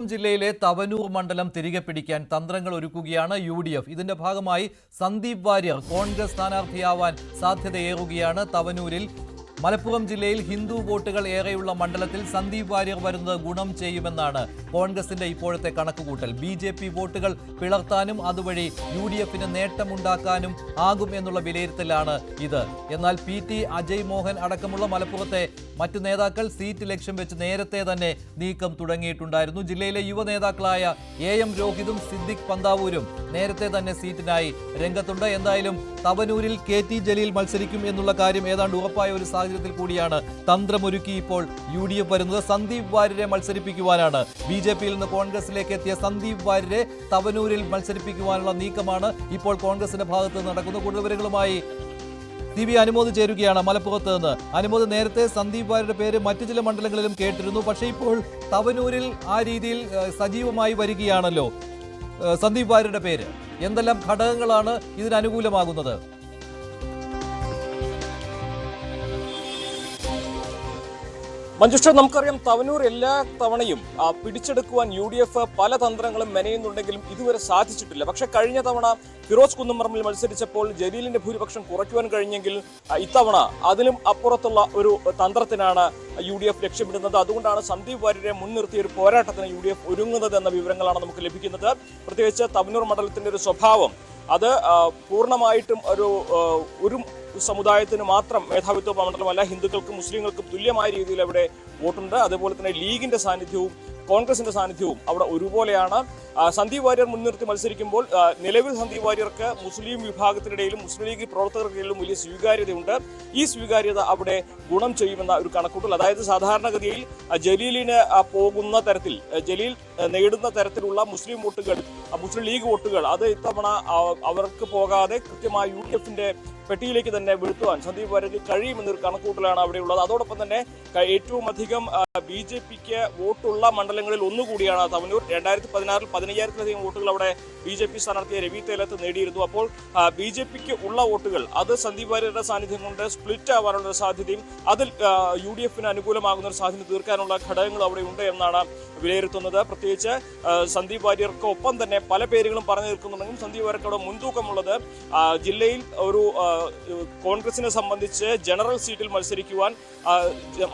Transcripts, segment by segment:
ജില്ലയിലെ തവനൂർ മണ്ഡലം തിരികെ പിടിക്കാൻ തന്ത്രങ്ങൾ ഒരുക്കുകയാണ് യു ഡി എഫ് ഇതിന്റെ ഭാഗമായി സന്ദീപ് വാര്യർ കോൺഗ്രസ് സ്ഥാനാർത്ഥിയാവാൻ സാധ്യതയേറുകയാണ് തവനൂരിൽ. മലപ്പുറം ജില്ലയിൽ ഹിന്ദു വോട്ടുകൾ ഏറെയുള്ള മണ്ഡലത്തിൽ സന്ദീപ് വാര്യർ വരുന്നത് ഗുണം ചെയ്യുമെന്നാണ് കോൺഗ്രസിന്റെ ഇപ്പോഴത്തെ കണക്കുകൂട്ടൽ. ബി ജെ പി വോട്ടുകൾ പിളർത്താനും അതുവഴി യു ഡി എഫിന് നേട്ടമുണ്ടാക്കാനും ആകും എന്നുള്ള വിലയിരുത്തലാണ് ഇത്. എന്നാൽ പി ടി അജയ് മോഹൻ അടക്കമുള്ള മലപ്പുറത്തെ മറ്റു നേതാക്കൾ സീറ്റ് ലക്ഷ്യം വെച്ച് നേരത്തെ തന്നെ നീക്കം തുടങ്ങിയിട്ടുണ്ടായിരുന്നു. ജില്ലയിലെ യുവ നേതാക്കളായ എ എം രോഹിതും സിദ്ദിഖ് പന്താവൂരും നേരത്തെ തന്നെ സീറ്റിനായി രംഗത്തുണ്ട്. എന്തായാലും തവനൂരിൽ കെ ടി ജലീൽ മത്സരിക്കും എന്നുള്ള കാര്യം ഏതാണ്ട് ഉറപ്പായ ഒരു സാഹചര്യത്തിൽ കൂടിയാണ് തന്ത്രമൊരുക്കി ഇപ്പോൾ യു ഡി എഫ് വരുന്നത്. സന്ദീപ് വാര്യരെ മത്സരിപ്പിക്കുവാനാണ്. ബി ജെ പിയിൽ നിന്ന് കോൺഗ്രസിലേക്ക് എത്തിയ സന്ദീപ് വാര്യരെ തവനൂരിൽ മത്സരിപ്പിക്കുവാനുള്ള നീക്കമാണ് ഇപ്പോൾ കോൺഗ്രസിന്റെ ഭാഗത്ത് നടക്കുന്നത്. കൂടുതൽ വിവരങ്ങളുമായി ടി വി അനുമോദ് ചേരുകയാണ് മലപ്പുറത്ത് നിന്ന്. അനുമോദ് നേരത്തെ സന്ദീപ് വാര്യരുടെ പേര് മറ്റു ചില മണ്ഡലങ്ങളിലും കേട്ടിരുന്നു. പക്ഷേ ഇപ്പോൾ തവനൂരിൽ ആ രീതിയിൽ സജീവമായി വരികയാണല്ലോ. സന്ദീപ് വാര്യരുടെ പേര്. എന്തെല്ലാം ഘടകങ്ങളാണ് ഇതിന് അനുകൂലമാകുന്നത്? മഞ്ജുഷ നമുക്കറിയാം തവനൂർ എല്ലാ തവണയും പിടിച്ചെടുക്കുവാൻ യു ഡി എഫ് പല തന്ത്രങ്ങളും മെനയുന്നുണ്ടെങ്കിലും ഇതുവരെ സാധിച്ചിട്ടില്ല. പക്ഷെ കഴിഞ്ഞ തവണ ഫിറോസ് കുന്നംപറമ്പിൽ മത്സരിച്ചപ്പോൾ ജലീലിന്റെ ഭൂരിപക്ഷം കുറയ്ക്കുവാൻ കഴിഞ്ഞെങ്കിൽ ഇത്തവണ അതിലും അപ്പുറത്തുള്ള ഒരു തന്ത്രത്തിനാണ് യു ഡി എഫ് ലക്ഷ്യമിടുന്നത്. അതുകൊണ്ടാണ് സന്ദീപ് വാര്യരെ മുൻനിർത്തിയ ഒരു പോരാട്ടത്തിന് യു ഡി എഫ് ഒരുങ്ങുന്നത് എന്ന വിവരങ്ങളാണ് നമുക്ക് ലഭിക്കുന്നത്. പ്രത്യേകിച്ച് തവനൂർ മണ്ഡലത്തിന്റെ ഒരു സ്വഭാവം അത് പൂർണമായിട്ടും ഒരു ഒരു സമുദായത്തിന് മാത്രം മേധാവിത്വ മണ്ഡലമല്ല ഹിന്ദുക്കൾക്കും മുസ്ലിങ്ങൾക്കും തുല്യമായ രീതിയിൽ അവിടെ വോട്ടുണ്ട്. അതുപോലെ തന്നെ ലീഗിന്റെ സാന്നിധ്യവും കോൺഗ്രസിന്റെ സാന്നിധ്യവും അവിടെ ഒരുപോലെയാണ്. സന്ദീപ് വാര്യർ മുൻനിർത്തി മത്സരിക്കുമ്പോൾ നിലവിൽ സന്ദീപ് വാര്യർക്ക് മുസ്ലിം വിഭാഗത്തിനിടയിലും മുസ്ലിം ലീഗ് പ്രവർത്തകർക്കിടയിലും വലിയ സ്വീകാര്യതയുണ്ട്. ഈ സ്വീകാര്യത അവിടെ ഗുണം ചെയ്യുമെന്ന ഒരു കണക്കൂട്ടൽ. അതായത് സാധാരണഗതിയിൽ ജലീലിന് പോകുന്ന തരത്തിൽ ജലീൽ നേടുന്ന തരത്തിലുള്ള മുസ്ലിം വോട്ടുകൾ മുസ്ലിം ലീഗ് വോട്ടുകൾ അത് ഇത്തവണ അവർക്ക് പോകാതെ കൃത്യമായി യു ഡി എഫിന്റെ പെട്ടിയിലേക്ക് തന്നെ വീഴ്ത്തുവാൻ സന്ദീപ് വാര്യർക്ക് കഴിയുമെന്നൊരു കണക്കൂട്ടലാണ് അവിടെയുള്ളത് അതോടൊപ്പം തന്നെ ഏറ്റവും അധികം ബി ജെ പിക്ക് വോട്ടുള്ള മണ്ഡലങ്ങളിൽ ഒന്നുകൂടിയാണ് തവനൂർ. രണ്ടായിരത്തി പതിനാറിൽ പതിനയ്യായിരത്തിലധികം വോട്ടുകൾ അവിടെ ബി ജെ പി സ്ഥാനാർത്ഥിയെ രവി തേലത്ത് നേടിയിരുന്നു. അപ്പോൾ ബി ജെ പിക്ക് ഉള്ള വോട്ടുകൾ അത് സന്ദീപ് വാര്യരുടെ സാന്നിധ്യം കൊണ്ട് സ്പ്ലിറ്റ് ആവാനുള്ള സാധ്യതയും അതിൽ യു ഡി എഫിന് അനുകൂലമാകുന്ന ഒരു സാധ്യത തീർക്കാനുള്ള ഘടകങ്ങൾ അവിടെ ഉണ്ട് എന്നാണ് വിലയിരുത്തുന്നത്. പ്രത്യേകിച്ച് സന്ദീപ് വാര്യർക്ക് ഒപ്പം തന്നെ പല പേരുകളും പറഞ്ഞു നിൽക്കുന്നുണ്ടെങ്കിലും സന്ദീപ് വാര്യർക്ക് അവിടെ മുൻതൂക്കമുള്ളത് ജില്ലയിൽ ഒരു കോൺഗ്രസിനെ സംബന്ധിച്ച് ജനറൽ സീറ്റിൽ മത്സരിക്കുവാൻ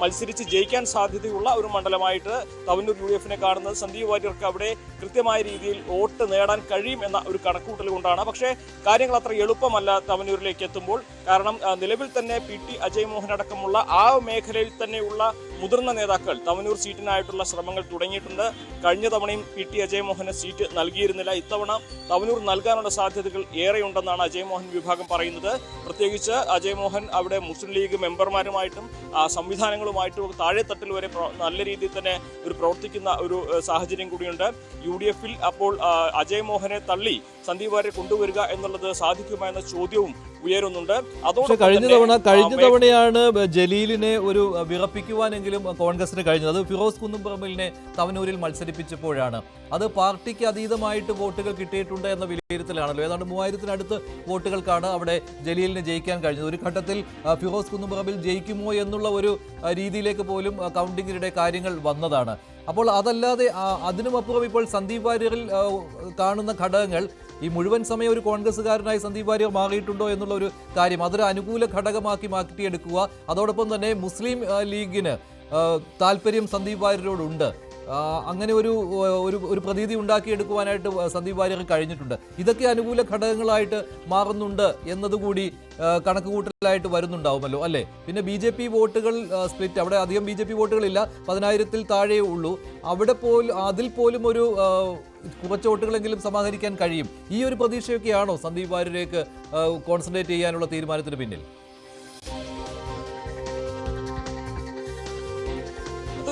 മത്സരിച്ച് ജയിക്കാൻ സാധ്യതയുള്ള ഒരു മണ്ഡലമായിട്ട് തവന്നൂർ യു ഡി എഫിനെ കാണുന്നത്. സന്ദീപ് വാര്യർക്ക് അവിടെ കൃത്യമായ രീതിയിൽ വോട്ട് നേടാൻ കഴിയും എന്ന ഒരു കണക്കൂട്ടൽ കൊണ്ടാണ്. പക്ഷേ കാര്യങ്ങൾ അത്ര എളുപ്പമല്ല തവന്നൂരിലേക്ക് എത്തുമ്പോൾ. കാരണം നിലവിൽ തന്നെ പി ടി അജയ് മോഹൻ അടക്കമുള്ള ആ മേഖലയിൽ തന്നെയുള്ള മുതിർന്ന നേതാക്കൾ തവനൂർ സീറ്റിനായിട്ടുള്ള ശ്രമങ്ങൾ തുടങ്ങിയിട്ടുണ്ട്. കഴിഞ്ഞ തവണയും പി ടി അജയ് മോഹന് സീറ്റ് നൽകിയിരുന്നില്ല. ഇത്തവണ തവനൂർ നൽകാനുള്ള സാധ്യതകൾ ഏറെയുണ്ടെന്നാണ് അജയ്മോഹൻ വിഭാഗം പറയുന്നത്. പ്രത്യേകിച്ച് അജയ്മോഹൻ അവിടെ മുസ്ലിം ലീഗ് മെമ്പർമാരുമായിട്ടും സംവിധാനങ്ങളുമായിട്ടും താഴെത്തട്ടിൽ വരെ നല്ല രീതിയിൽ തന്നെ ഒരു പ്രവർത്തിക്കുന്ന ഒരു സാഹചര്യം കൂടിയുണ്ട്. യു ഡി എഫിൽ അപ്പോൾ അജയ്മോഹനെ അജയ് മോഹനെ തള്ളി സന്ദീപ് വാര്യരെ കൊണ്ടുവരിക എന്നുള്ളത് സാധിക്കുമോ എന്ന ചോദ്യവും ഉയരുന്നുണ്ട്. അതുകൊണ്ട് കഴിഞ്ഞ തവണ കഴിഞ്ഞ തവണയാണ് ജലീലിനെ ഒരു വിറപ്പിക്കുവാനെങ്കിലും കോൺഗ്രസിന് കഴിഞ്ഞത്. അത് ഫിറോസ് കുന്നുംപറമ്പിലിനെ തവനൂരിൽ മത്സരിപ്പിച്ചപ്പോഴാണ്. അത് പാർട്ടിക്ക് അതീതമായിട്ട് വോട്ടുകൾ കിട്ടിയിട്ടുണ്ട് എന്ന വിലയിരുത്തലാണല്ലോ. ഏതാണ്ട് മൂവായിരത്തിനടുത്ത് വോട്ടുകൾക്കാണ് അവിടെ ജലീലിന് ജയിക്കാൻ കഴിഞ്ഞത്. ഒരു ഘട്ടത്തിൽ ഫിറോസ് കുന്നുംപറമ്പിൽ ജയിക്കുമോ എന്നുള്ള ഒരു രീതിയിലേക്ക് പോലും കൗണ്ടിങ്ങിനിടെ കാര്യങ്ങൾ വന്നതാണ്. അപ്പോൾ അതല്ലാതെ അതിനുമപ്പുറം ഇപ്പോൾ സന്ദീപ് വാര്യറിൽ കാണുന്ന ഘടകങ്ങൾ ഈ മുഴുവൻ സമയം ഒരു കോൺഗ്രസ്സുകാരനായി സന്ദീപ് വാര്യർ മാറിയിട്ടുണ്ടോ എന്നുള്ള ഒരു കാര്യം അതൊരു അനുകൂല ഘടകമാക്കി മാറ്റിയെടുക്കുക. അതോടൊപ്പം തന്നെ മുസ്ലിം ലീഗിന് താല്പര്യം സന്ദീപ് വാര്യരോടുണ്ട്. അങ്ങനെ ഒരു ഒരു പ്രതീതി ഉണ്ടാക്കിയെടുക്കുവാനായിട്ട് സന്ദീപ് വാര്യർ കഴിഞ്ഞിട്ടുണ്ട്. ഇതൊക്കെ അനുകൂല ഘടകങ്ങളായിട്ട് മാറുന്നുണ്ട് എന്നതുകൂടി കണക്കുകൂട്ടലായിട്ട് വരുന്നുണ്ടാവുമല്ലോ അല്ലേ? പിന്നെ ബി ജെ പി വോട്ടുകൾ സ്പ്ലിറ്റ് അവിടെ അധികം ബി ജെ പി വോട്ടുകളില്ല. പതിനായിരത്തിൽ താഴെ ഉള്ളൂ. അവിടെ പോലും അതിൽ പോലും ഒരു കുറച്ച് വോട്ടുകളെങ്കിലും സമാഹരിക്കാൻ കഴിയും. ഈ ഒരു പ്രതീക്ഷയൊക്കെയാണോ സന്ദീപ് വാര്യരേക്ക് കോൺസെൻട്രേറ്റ് ചെയ്യാനുള്ള തീരുമാനത്തിന് പിന്നിൽ?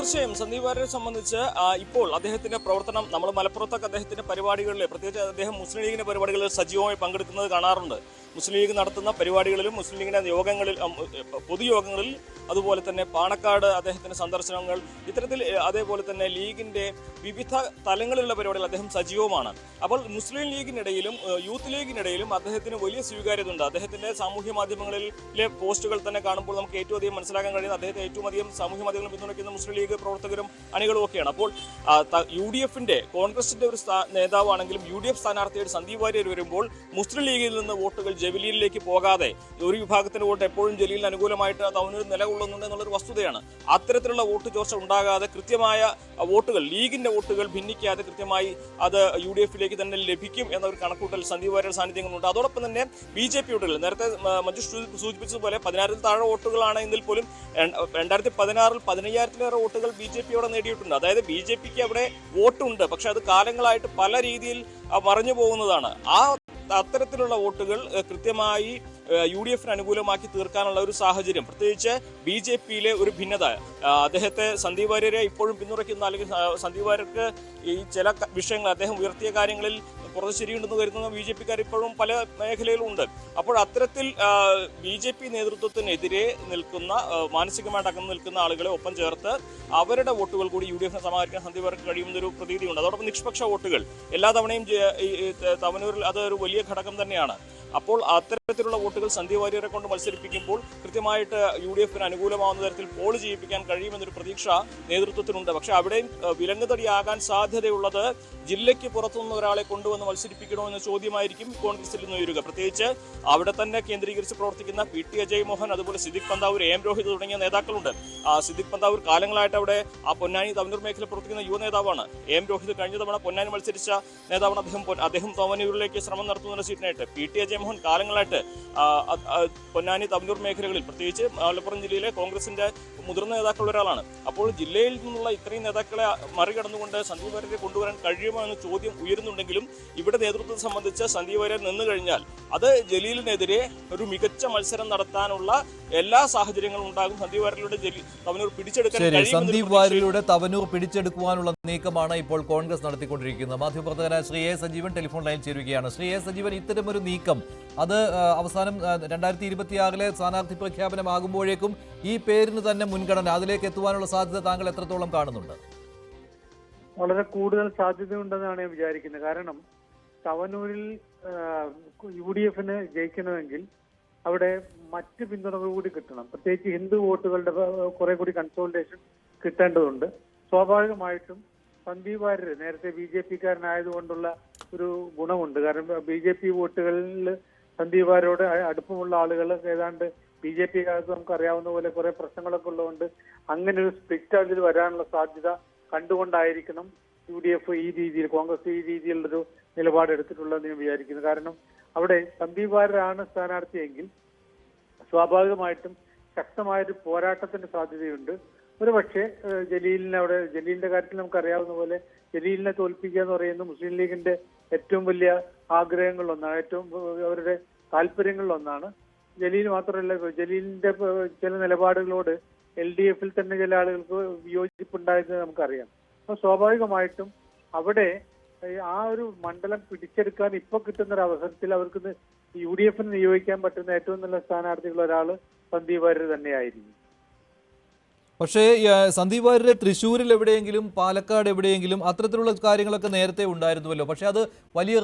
തീർച്ചയായും സന്ദീപ് വാര്യരെ സംബന്ധിച്ച് ഇപ്പോൾ അദ്ദേഹത്തിന്റെ പ്രവർത്തനം നമ്മൾ മലപ്പുറത്തൊക്കെ അദ്ദേഹത്തിന്റെ പരിപാടികളിൽ പ്രത്യേകിച്ച് അദ്ദേഹം മുസ്ലിം ലീഗിന്റെ പരിപാടികളിൽ സജീവമായി പങ്കെടുക്കുന്നത് കാണാറുണ്ട്. മുസ്ലിം ലീഗ് നടത്തുന്ന പരിപാടികളിലും മുസ്ലിം ലീഗിന്റെ യോഗങ്ങളിൽ പൊതുയോഗങ്ങളിൽ അതുപോലെ തന്നെ പാണക്കാട് അദ്ദേഹത്തിന്റെ സന്ദർശനങ്ങൾ ഇത്തരത്തിൽ അതേപോലെ തന്നെ ലീഗിന്റെ വിവിധ തലങ്ങളിലുള്ള പരിപാടികൾ അദ്ദേഹം സജീവമാണ്. അപ്പോൾ മുസ്ലിം ലീഗിനിടയിലും യൂത്ത് ലീഗിനിടയിലും അദ്ദേഹത്തിന് വലിയ സ്വീകാര്യത ഉണ്ട് അദ്ദേഹത്തിന്റെ സാമൂഹ്യ മാധ്യമങ്ങളിലെ പോസ്റ്റുകൾ തന്നെ കാണുമ്പോൾ നമുക്ക് ഏറ്റവും അധികം മനസ്സിലാക്കാൻ കഴിയുന്നത് അദ്ദേഹത്തെ ഏറ്റവും അധികം സാമൂഹ്യ മാധ്യമങ്ങൾ പിന്തുണയ്ക്കുന്ന മുസ്ലിം ലീഗ് പ്രവർത്തകരും അണികളും ഒക്കെയാണ്. അപ്പോൾ യു ഡി എഫിന്റെ കോൺഗ്രസിന്റെ ഒരു നേതാവാണെങ്കിലും യു ഡി എഫ് സ്ഥാനാർത്ഥിയായിട്ട് സന്ദീപ് വാര്യർ വരുമ്പോൾ മുസ്ലിം ലീഗിൽ നിന്ന് വോട്ടുകൾ ജലീലിലേക്ക് പോകാതെ ഒരു വിഭാഗത്തിന്റെ വോട്ട് എപ്പോഴും ജലീലിന് അനുകൂലമായിട്ട് തവനൂർ നിലകൊള്ളുന്നുണ്ട് എന്നുള്ളൊരു വസ്തുതയാണ്. അത്തരത്തിലുള്ള വോട്ട് ചോർച്ച ഉണ്ടാകാതെ കൃത്യമായ വോട്ടുകൾ ലീഗിന്റെ വോട്ടുകൾ ഭിന്നിക്കാതെ കൃത്യമായി അത് യു ഡി എഫിലേക്ക് തന്നെ ലഭിക്കും എന്നൊരു കണക്കൂട്ടൽ സന്ദീപ് വാര്യർ സാന്നിധ്യങ്ങളുണ്ട്. അതോടൊപ്പം തന്നെ ബി ജെ പി വോട്ടുകൾ നേരത്തെ മഞ്ജു സൂചിപ്പിച്ചതുപോലെ പതിനായിരത്തിൽ താഴെ വോട്ടുകളാണ് എങ്കിൽ പോലും രണ്ട്- രണ്ടായിരത്തി പതിനാറിൽ പതിനയ്യായിരത്തിലേറെ വോട്ടുകൾ ബി ജെ പി അവിടെ നേടിയിട്ടുണ്ട്. അതായത് ബി ജെ പിക്ക് അവിടെ വോട്ടുണ്ട്. പക്ഷെ അത് കാലങ്ങളായിട്ട് പല രീതിയിൽ മറഞ്ഞു പോകുന്നതാണ്. ആ അത്തരത്തിലുള്ള വോട്ടുകൾ കൃത്യമായി യു ഡി എഫിന് അനുകൂലമാക്കി തീർക്കാനുള്ള ഒരു സാഹചര്യം. പ്രത്യേകിച്ച് ബി ജെ പിയിലെ ഒരു ഭിന്നത. അദ്ദേഹത്തെ സന്ദീപ് വാര്യരെ ഇപ്പോഴും പിന്തുണയ്ക്കുന്ന അല്ലെങ്കിൽ സന്ദീപ് വാര്യർക്ക് ഈ ചില വിഷയങ്ങൾ അദ്ദേഹം ഉയർത്തിയ കാര്യങ്ങളിൽ പുറത്ത് ശരിയുണ്ടെന്ന് കരുതുന്ന ബി ജെ പിക്കാർ ഇപ്പോഴും പല മേഖലയിലും ഉണ്ട് അപ്പോൾ അത്തരത്തിൽ ബി ജെ പി നേതൃത്വത്തിനെതിരെ നിൽക്കുന്ന മാനസികമായിട്ട് അകന്നു നിൽക്കുന്ന ആളുകളെ ഒപ്പം ചേർത്ത് അവരുടെ വോട്ടുകൾ കൂടി യു ഡി എഫിനെ സമാഹരിക്കാൻ സന്ധി പേർക്ക് കഴിയുമെന്നൊരു പ്രതീതിയുണ്ട്. അതോടൊപ്പം നിഷ്പക്ഷ വോട്ടുകൾ എല്ലാ തവണയും തവനൂരിൽ അത് ഒരു വലിയ ഘടകം തന്നെയാണ്. അപ്പോൾ അത്തരത്തിലുള്ള വോട്ടുകൾ സന്ദീപ് വാര്യരെ കൊണ്ട് മത്സരിപ്പിക്കുമ്പോൾ കൃത്യമായിട്ട് യു ഡി എഫിന് അനുകൂലമാവുന്ന തരത്തിൽ പോൾ ചെയ്യിപ്പിക്കാൻ കഴിയുമെന്നൊരു പ്രതീക്ഷ നേതൃത്വത്തിനുണ്ട്. പക്ഷേ അവിടെയും വിലങ്ങുതടിയാകാൻ സാധ്യതയുള്ളത് ജില്ലയ്ക്ക് പുറത്തുനിന്ന് ഒരാളെ കൊണ്ടുവന്ന് മത്സരിപ്പിക്കണോ എന്ന ചോദ്യമായിരിക്കും കോൺഗ്രസിൽ നിന്ന് ഉയരുക. പ്രത്യേകിച്ച് അവിടെ തന്നെ കേന്ദ്രീകരിച്ച് പ്രവർത്തിക്കുന്ന പി ടി അജയ് മോഹൻ അതുപോലെ സിദ്ദിഖ് പന്താവൂർ എം രോഹിത് തുടങ്ങിയ നേതാക്കളുണ്ട്. സിദ്ദിഖ് പന്താവൂർ കാലങ്ങളായിട്ട് അവിടെ ആ പൊന്നാനി തവനൂർ മേഖല പ്രവർത്തിക്കുന്ന യുവ നേതാവാണ്. എം രോഹിത് കഴിഞ്ഞ തവണ പൊന്നാനി മത്സരിച്ച നേതാവാണ് അദ്ദേഹം. അദ്ദേഹം തവനൂരിലേക്ക് ശ്രമം നടത്തുന്ന സീറ്റിനായിട്ട് പി ടി അജയ് മോഹൻ കാലങ്ങളായിട്ട് പൊന്നാനി തവനൂർ മേഖലകളിൽ പ്രത്യേകിച്ച് മലപ്പുറം ജില്ലയിലെ കോൺഗ്രസിന്റെ മുതിർന്ന നേതാക്കളുള്ള ഒരാളാണ്. അപ്പോൾ ജില്ലയിൽ നിന്നുള്ള ഇത്രയും നേതാക്കളെ മറികടന്നുകൊണ്ട് സന്ദീപ് വാര്യരെ കൊണ്ടുവരാൻ കഴിയുമോ എന്ന ചോദ്യം ഉയരുന്നുണ്ടെങ്കിലും ഇവിടെ നേതൃത്വത്തെ സംബന്ധിച്ച് സന്ദീപ് വാര്യർ നിന്നു കഴിഞ്ഞാൽ അത് ജലീലിനെതിരെ ഒരു മികച്ച മത്സരം നടത്താനുള്ള എല്ലാ സാഹചര്യങ്ങളും ഉണ്ടാകും. സന്ദീപ് വാര്യരുടെ തവനൂർ പിടിച്ചെടുക്കാൻ സന്ദീപ് വാര്യരുടെ തവനൂർ പിടിച്ചെടുക്കുവാനുള്ള നീക്കമാണ് ഇപ്പോൾ കോൺഗ്രസ് നടത്തിക്കൊണ്ടിരിക്കുന്നത്. മാധ്യമപ്രവർത്തകനായ Shri A Sajeevan telephone line ചേരുകയാണ്. ശ്രീ എ സജീവൻ ഇത്തരം ഒരു നീക്കം അത് അവസാനം രണ്ടായിരത്തി ഇരുപത്തിയാറിലെ സ്ഥാനാർത്ഥി പ്രഖ്യാപനമാകുമ്പോഴേക്കും ഈ പേരിന് തന്നെ മുൻഗണന അതിലേക്ക് എത്തുവാനുള്ള സാധ്യത താങ്കൾ എത്രത്തോളം കാണുന്നുണ്ട്? വളരെ കൂടുതൽ സാധ്യതയുണ്ടെന്നാണ് ഞാൻ വിചാരിക്കുന്നത്. കാരണം തവനൂരിൽ യു ഡി എഫിന് ജയിക്കണമെങ്കിൽ അവിടെ മറ്റ് പിന്തുണകൾ കൂടി കിട്ടണം. പ്രത്യേകിച്ച് ഹിന്ദു വോട്ടുകളുടെ കുറെ കൂടി കൺസോൾട്ടേഷൻ കിട്ടേണ്ടതുണ്ട്. സ്വാഭാവികമായിട്ടും സന്ദീപ് വാര്യർ നേരത്തെ ബി ജെ പിക്കാരനായതുകൊണ്ടുള്ള ഒരു ഗുണമുണ്ട്. കാരണം ബി ജെ പി വോട്ടുകളിൽ സന്ദീപ് വാര്യരോട് അടുപ്പമുള്ള ആളുകൾ ഏതാണ്ട് ബി ജെ പി കാലത്ത് നമുക്ക് അറിയാവുന്ന പോലെ കുറെ പ്രശ്നങ്ങളൊക്കെ ഉള്ളതുകൊണ്ട് അങ്ങനെ ഒരു സ്പ്ലിറ്റ് അതിൽ വരാനുള്ള സാധ്യത കണ്ടുകൊണ്ടായിരിക്കണം യു ഡി എഫ് ഈ രീതിയിൽ കോൺഗ്രസ് ഈ രീതിയിലുള്ളൊരു നിലപാട് എടുത്തിട്ടുള്ളതെന്ന് ഞാൻ വിചാരിക്കുന്നു. കാരണം അവിടെ സന്ദീപ് വാര്യരാണ് സ്ഥാനാർത്ഥിയെങ്കിൽ സ്വാഭാവികമായിട്ടും ശക്തമായൊരു പോരാട്ടത്തിന്റെ സാധ്യതയുണ്ട്. ഒരു പക്ഷേ ജലീലിനെ അവിടെ ജലീലിന്റെ കാര്യത്തിൽ നമുക്ക് അറിയാവുന്ന പോലെ ജലീലിനെ തോൽപ്പിക്കുക എന്ന് പറയുന്നത് മുസ്ലിം ലീഗിന്റെ ഏറ്റവും വലിയ ആഗ്രഹങ്ങളിലൊന്നാണ് ഏറ്റവും അവരുടെ താല്പര്യങ്ങളിലൊന്നാണ്. ജലീൽ മാത്രമല്ല ജലീലിന്റെ ചില നിലപാടുകളോട് എൽ ഡി എഫിൽ തന്നെ ചില ആളുകൾക്ക് വിയോജിപ്പുണ്ടായിരുന്നത് നമുക്കറിയാം. അപ്പൊ സ്വാഭാവികമായിട്ടും അവിടെ ആ ഒരു മണ്ഡലം പിടിച്ചെടുക്കാൻ ഇപ്പൊ കിട്ടുന്ന ഒരു അവസരത്തിൽ അവർക്ക് യു ഡി എഫിന് നിയോഗിക്കാൻ പറ്റുന്ന ഏറ്റവും നല്ല സ്ഥാനാർത്ഥികൾ ഒരാൾ സന്ദീപ് വാര്യർ തന്നെയായിരിക്കും. പക്ഷേ സന്ദീപ് വാര്യരെ തൃശ്ശൂരിൽ എവിടെയെങ്കിലും പാലക്കാട് എവിടെയെങ്കിലും അത്തരത്തിലുള്ള കാര്യങ്ങളൊക്കെ നേരത്തെ ഉണ്ടായിരുന്നുവല്ലോ. പക്ഷേ അത് വലിയ